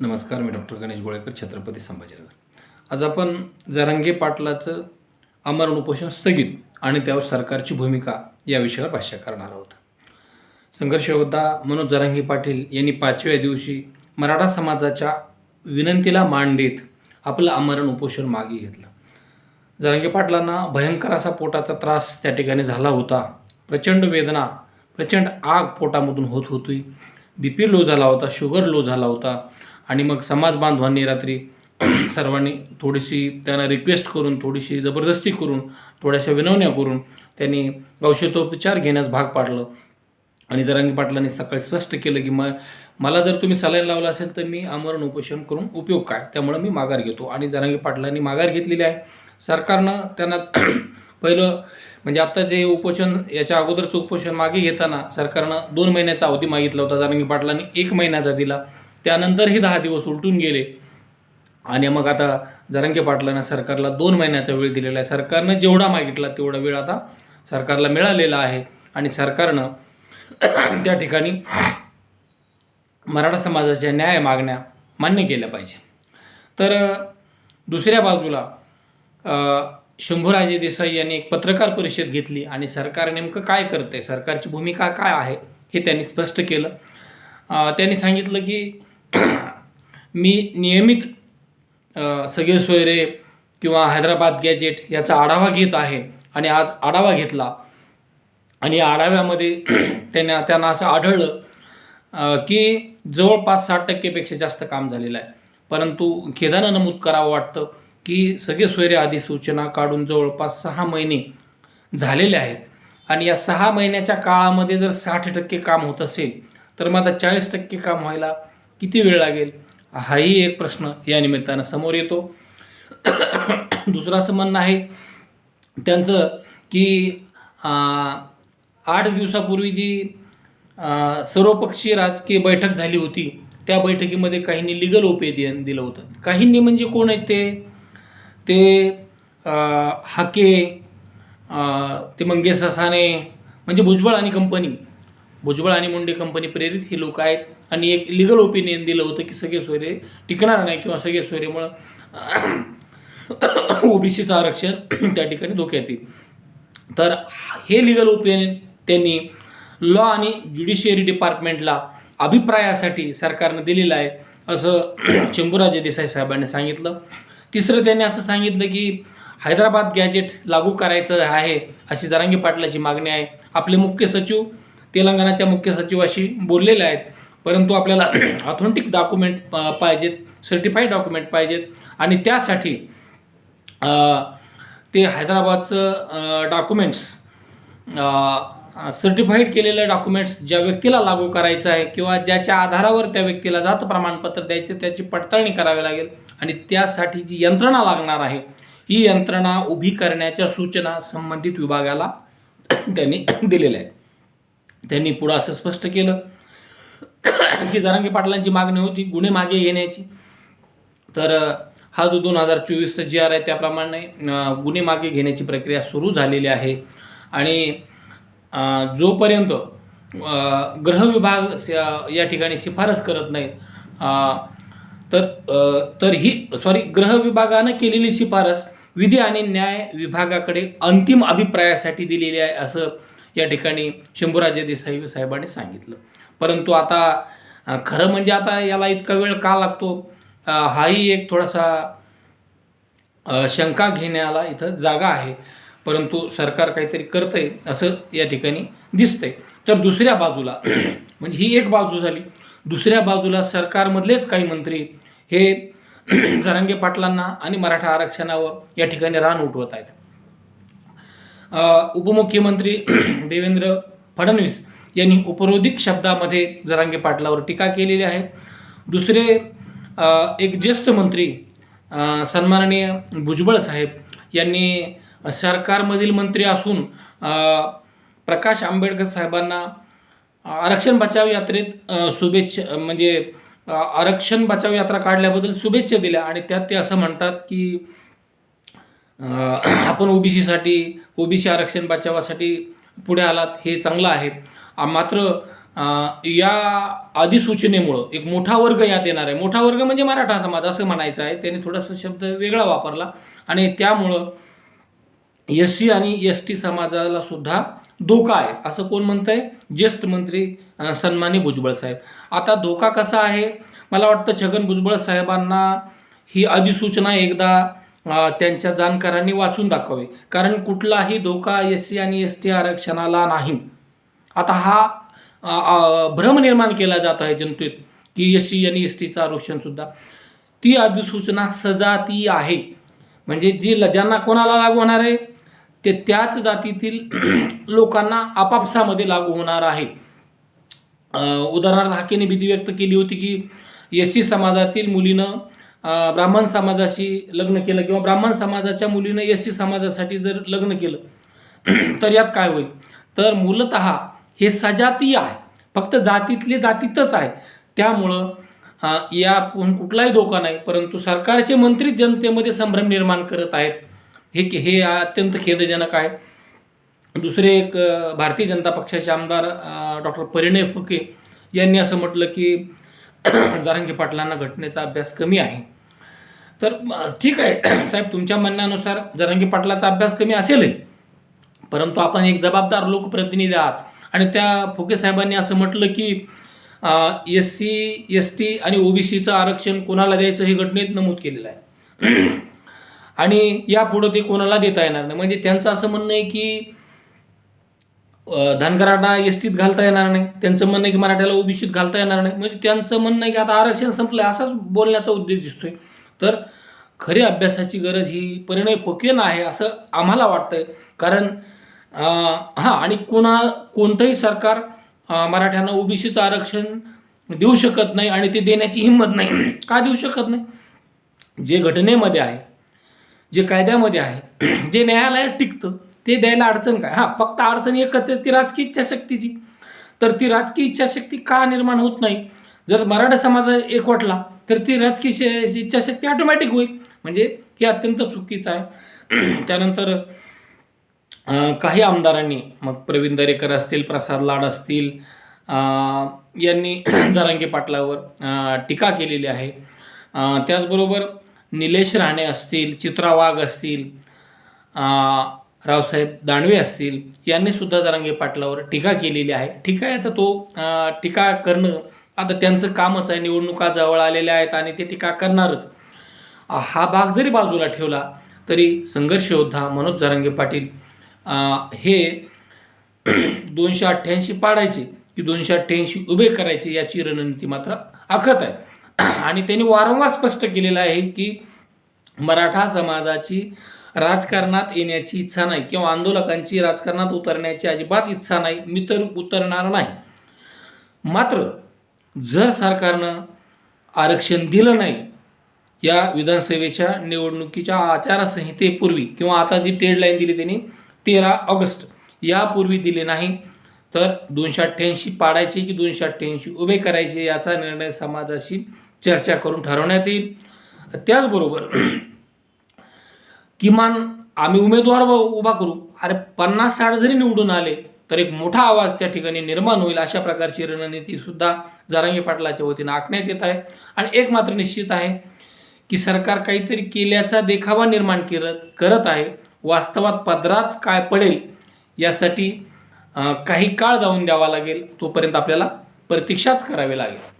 नमस्कार मी डॉक्टर गणेश गोळेकर छत्रपती संभाजीनगर. आज आपण जरांगे पाटलाचं आमरण उपोषण स्थगित आणि त्यावर सरकारची भूमिका या विषयावर भाष्य करणार आहोत. संघर्ष योद्धा मनोज जरांगे पाटील यांनी पाचव्या दिवशी मराठा समाजाच्या विनंतीला मान देत आपलं आमरण उपोषण मागे घेतलं. जरांगे पाटलांना भयंकर असा पोटाचा त्रास त्या ठिकाणी झाला होता. प्रचंड वेदना प्रचंड आग पोटामधून होत होती. बी पी लो झाला होता शुगर लो झाला होता. आणि मग समाज बांधवांनी रात्री सर्वांनी थोडीशी त्यांना रिक्वेस्ट करून थोडीशी जबरदस्ती करून थोड्याशा विनवण्या करून त्यांनी औषधोपचार घेण्यास भाग पाडलं. आणि जरांगी पाटलांनी सकाळी स्पष्ट केलं की मग मला जर तुम्ही सलाईन लावला असेल तर मी आमरण उपोषण करून उपयोग काय? त्यामुळं मी माघार घेतो. आणि जरांगी पाटलांनी माघार घेतलेली आहे. सरकारनं त्यांना पहिलं म्हणजे आत्ता जे उपोषण याच्या अगोदरचं उपोषण मागे घेताना सरकारनं दोन महिन्याचा अवधी मागितला होता. जरांगी पाटलांनी एक महिन्याचा दिला त्यानंतरही दहा दिवस उलटून गेले. आणि मग आता जरंगे पाटलांना सरकारला दोन महिन्याचा वेळ दिलेला आहे. सरकारनं जेवढा मागितला तेवढा वेळ आता सरकारला मिळालेला आहे. आणि सरकारनं त्या ठिकाणी मराठा समाजाच्या न्याय मागण्या मान्य केल्या पाहिजे. तर दुसऱ्या बाजूला शंभूराजे देसाई यांनी एक पत्रकार परिषद घेतली आणि सरकार नेमकं काय करते सरकारची भूमिका काय आहे? हे त्यांनी स्पष्ट केलं. त्यांनी सांगितलं की मी नियमित सगळे सोयरे किंवा हैदराबाद गॅजेट याचा आढावा घेत आहे आणि आज आढावा घेतला. आणि या आढाव्यामध्ये त्यांना त्यांना असं आढळलं की जवळपास साठ टक्केपेक्षा जास्त काम झालेलं आहे. परंतु खेदानं नमूद करावं वाटतं की सगळे सोयरे अधिसूचना काढून जवळपास सहा महिने झालेले आहेत. आणि या सहा महिन्याच्या काळामध्ये जर साठ टक्के काम होत असेल तर मग आता चाळीस टक्के काम व्हायला किती वेळ लागेल? हाही एक प्रश्न या निमित्तानं समोर येतो. दुसरं असं म्हणणं आहे त्यांचं की आठ दिवसापूर्वी जी सर्वपक्षीय राजकीय बैठक झाली होती त्या बैठकीमध्ये काहींनी लिगल ओपिनियन दिलं होतं. काहींनी म्हणजे कोण आहेत ते? ते हाके ते मंगेश असाने म्हणजे भुजबळ आणि कंपनी भुजबळ आणि मुंडे कंपनी प्रेरित हे लोक आहेत. आणि एक लिगल ओपिनियन दिलं होतं की सगळे सोयरे टिकणार नाही किंवा सगळे सोयरेमुळं ओबीसीचं आरक्षण त्या ठिकाणी धोक्यात येईल. तर हे लिगल ओपिनियन त्यांनी लॉ आणि ज्युडिशियरी डिपार्टमेंटला अभिप्रायासाठी सरकारनं दिलेलं आहे असं शंभूराजे देसाई साहेबांनी सांगितलं. तिसरं त्यांनी असं सांगितलं की हैदराबाद गॅजेट लागू करायचं आहे अशी जरांगी पाटलाची मागणी आहे. आपले मुख्य सचिव तेलंगणाच्या मुख्य सचिवाशी बोललेले आहेत. परंतु आपल्याला ऑथेंटिक डॉक्युमेंट पाहिजेत सर्टिफाईड डॉक्युमेंट पाहिजेत. आणि त्यासाठी ते हैदराबादचं डॉक्युमेंट्स सर्टिफाईड केलेलं डॉक्युमेंट्स ज्या व्यक्तीला लागू करायचं आहे किंवा ज्याच्या आधारावर त्या व्यक्तीला जात प्रमाणपत्र द्यायचे त्याची पडताळणी करावी लागेल. आणि त्यासाठी जी यंत्रणा लागणार आहे ही यंत्रणा उभी करण्याच्या सूचना संबंधित विभागाला त्यांनी दिलेल्या आहेत. त्यांनी पुढं असं स्पष्ट केलं. की जरांगी पाटलांची मागणी होती गुन्हे मागे घेण्याची तर हा जो दोन हजार चोवीसचा जी आर आहे त्याप्रमाणे गुन्हे मागे घेण्याची प्रक्रिया सुरू झालेली आहे. आणि जोपर्यंत ग्रह विभाग या ठिकाणी शिफारस करत नाही तर तर ही सॉरी ग्रह विभागानं केलेली शिफारस विधी आणि न्याय विभागाकडे अंतिम अभिप्रायासाठी दिलेली आहे असं या ठिकाणी शंभूराजे देसाई साहेबांनी सांगितलं. परंतु आता खरं म्हणजे आता याला इतका वेळ का लागतो? हाही एक थोडासा शंका घेण्याला इथं जागा आहे. परंतु सरकार काहीतरी करतंय असं या ठिकाणी दिसतंय. तर दुसऱ्या बाजूला म्हणजे ही एक बाजू झाली. दुसऱ्या बाजूला सरकारमधलेच काही मंत्री हे जरांगे पाटलांना आणि मराठा आरक्षणावर या ठिकाणी रान उठवत आहेत. उपमुख्यमंत्री देवेंद्र फडणवीस यांनी उपरोधिक शब्दामध्ये जरांगे पाटलावर टीका केलेली आहे. दुसरे एक ज्येष्ठ मंत्री सन्माननीय भुजबळ साहेब यांनी सरकारमधील मंत्री असून प्रकाश आंबेडकर साहेबांना आरक्षण बचाव यात्रेत शुभेच्छा म्हणजे आरक्षण बचाव यात्रा काढल्याबद्दल शुभेच्छा दिल्या आणि त्यात ते असं म्हणतात की आपण ओबीसीसाठी ओबीसी आरक्षण बचावासाठी पुढे आलात हे चांगलं आहे. मात्र या अधिसूचनेमुळं एक मोठा वर्ग यात येणार आहे. मोठा वर्ग म्हणजे मराठा समाज असं म्हणायचं आहे. त्याने थोडासा शब्द वेगळा वापरला. आणि त्यामुळं एस सी आणि एस टी समाजाला सुद्धा धोका आहे. असं कोण म्हणतं आहे ज्येष्ठ मंत्री सन्मानी भुजबळ साहेब. आता धोका कसा आहे? मला वाटतं छगन भुजबळ साहेबांना ही अधिसूचना एकदा त्यांच्या जाणकारांनी वाचून दाखवावे. कारण कुठलाही धोका एस सी आणि एस टी आरक्षणाला नाही. आता हा भ्रम निर्माण केला जात आहे जनतेत की एस सी आणि एस टीचं आरक्षणसुद्धा ती अधिसूचना सजाती आहे. म्हणजे जी ल- ज्यांना कोणाला लागू होणार आहे ते त्याच जातीतील लोकांना आपापसामध्ये लागू होणार आहे. उदाहरणार्थ हाकेने भीती व्यक्त केली होती की एस सी समाजातील मुलीनं ब्राह्मण समाजाशी लग्न केलं किंवा ब्राह्मण समाजाच्या मुलीनं एस सी समाजासाठी जर लग्न केलं तर यात काय होईल? तर मूलत हे सजातीय आहे. फक्त जातीतले जातीतच आहे. त्यामुळं या कुठलाही धोका नाही परंतु सरकारचे मंत्री जनतेमध्ये संभ्रम निर्माण करत आहेत. हे हे अत्यंत खेदजनक आहे. दुसरे एक भारतीय जनता पक्षाचे आमदार डॉक्टर परिणय फुके यांनी असं म्हटलं की जारंगी पाटलांना घटनेचा अभ्यास कमी आहे. तर ठीक आहे. साहेब तुमच्या म्हणण्यानुसार जरांगी पाटलाचा अभ्यास कमी असेलही. परंतु आपण एक जबाबदार लोकप्रतिनिधी आहात. आणि त्या फुके साहेबांनी असं म्हटलं की एस सी एस टी आणि ओबीसीचं आरक्षण कोणाला द्यायचं हे घटनेत नमूद केलेलं आहे. आणि यापुढं ते कोणाला देता येणार नाही. म्हणजे त्यांचं असं म्हणणं आहे की अ, धनगरांना एस टीत घालता येणार नाही. त्यांचं म्हणणं आहे की मराठ्याला ओबीसीत घालता येणार नाही. म्हणजे त्यांचं म्हणणं आहे की आता आरक्षण संपलं असाच बोलण्याचा उद्देश दिसतोय. तर खरी अभ्यासाची गरज ही परिणय फोकेन आहे असं आम्हाला वाटतंय. कारण हां आणि कोणा कोणतंही सरकार मराठ्यांना ओबीसीचं आरक्षण देऊ शकत नाही आणि ते देण्याची हिंमत नाही. का देऊ शकत नाही? जे घटनेमध्ये आहे जे कायद्यामध्ये आहे जे न्यायालयात टिकतं ते द्यायला अडचण काय? हां फक्त अडचण एकच आहे ती राजकीय इच्छाशक्तीची. तर ती राजकीय इच्छाशक्ती का निर्माण होत नाही? जर मराठा समाज एकवटला तर ती राजकीय श- इच्छाशक्ती ऑटोमॅटिक होईल. म्हणजे हे अत्यंत चुकीचं आहे. त्यानंतर काही आमदारांनी मग प्रवीण दरेकर असतील प्रसाद लाड असतील यांनी जरांगे पाटलावर टीका केलेली आहे. त्याचबरोबर निलेश राणे असतील चित्रा वाघ असतील रावसाहेब दानवे असतील यांनी सुद्धा जरांगे पाटलावर टीका केलेली आहे. ठीक आहे आता तो टीका करणं आता त्यांचं कामच आहे निवडणुका जवळ आलेल्या आहेत आणि ते टीका करणारच. हा भाग जरी बाजूला ठेवला तरी संघर्ष योद्धा मनोज जरंगे पाटील हे दोनशे अठ्ठ्याऐंशी पाडायचे की दोनशे अठ्ठ्याऐंशी उभे करायचे याची रणनीती मात्र आखत आहे. आणि त्यांनी वारंवार स्पष्ट केलेलं आहे की मराठा समाजाची राजकारणात येण्याची इच्छा नाही किंवा आंदोलकांची राजकारणात उतरण्याची अजिबात इच्छा नाही मी तर उतरणार नाही. मात्र जर सरकारनं आरक्षण दिलं नाही या विधानसभेच्या निवडणुकीच्या आचारसंहितेपूर्वी किंवा आता जी डेडलाईन दिली त्यांनी तेरा ऑगस्ट यापूर्वी दिले नाही तर दोनशे अठ्ठ्याऐंशी पाडायचे की दोनशे अठ्ठ्याऐंशी उभे करायचे याचा निर्णय समाजाशी चर्चा करून ठरवण्यात येईल. त्याचबरोबर किमान आम्ही उमेदवार व- उभा करू. अरे पन्नास साठ जरी निवडून आले तर एक मोठा आवाज त्या ठिकाणी निर्माण होईल अशा प्रकारची रणनीतीसुद्धा जारांगे पाटलाच्या वतीनं आखण्यात येत आहे. आणि एक मात्र निश्चित आहे की सरकार काहीतरी केल्याचा देखावा निर्माण करत करत आहे. वास्तवात पदरात काय पडेल यासाठी काही काळ जाऊन द्यावा लागेल तोपर्यंत आपल्याला प्रतीक्षाच करावी लागेल.